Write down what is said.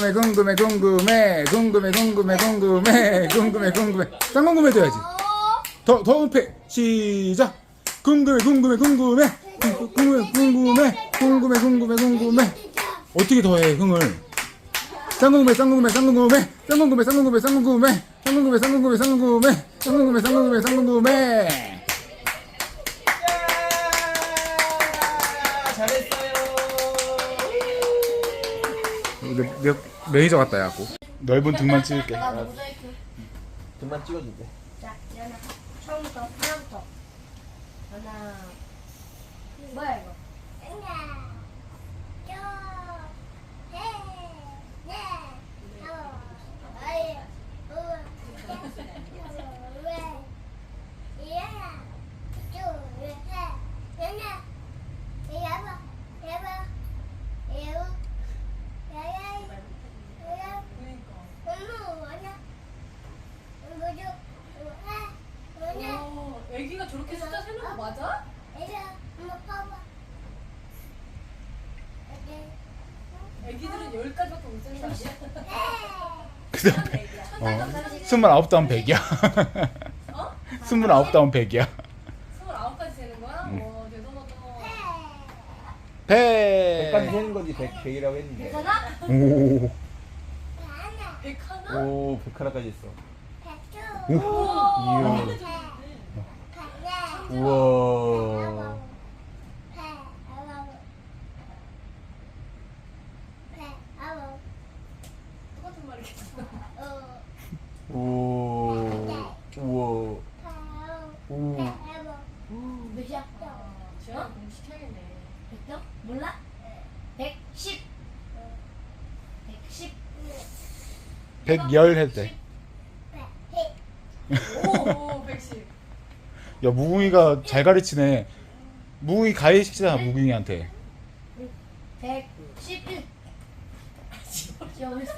궁금해 궁금해 궁금해 궁금해 궁금해 궁금해 궁금해 궁금해 짱 궁금해 줘야지 더, 더 높이 시작 궁금해 궁금해 궁금해 궁- 궁금해 궁금해 궁금해 궁금해 궁금해 어떻게 더해 흥을 짱 궁금해 짱 궁금해 짱 궁금해 짱 궁금해 짱 궁금해 짱 궁금해 짱 궁금해 짱 궁금해 짱 궁금해 짱 궁금해 짱 궁금해 짱 궁금해 잘했어 몇, 매니저 같다 야고 넓은 등만 찍을게 나 모자이크. 등만 찍어도 돼. 자, 일어나. 처음부터 하나부터. 하나. 뭐야 이거? 어, 애기가 저렇게 숫자 세는 거 맞아? 애기들은 열까지밖에 못 세는 거 아니야? 그 다음 어, 스물아홉 다운 백이야 어? 스물아홉 다운 백이야 스물아홉 까지 세는 거야? 응. 와 대단하다. 백까지 배 세는 거지 백 백이라고 했는데. 괜찮아? 오. 백 하나? 오 백하나까지 있어. 우와. 우와. 오. 우와. 오. 몇이야? 저요? 너무 시켜야겠네. 100점? 몰라? 110. 110. 110 해도 돼. 야 무궁이가 잘 가르치네. 무궁이 가해 시키잖아 무궁이한테. 백십일. 지워있어?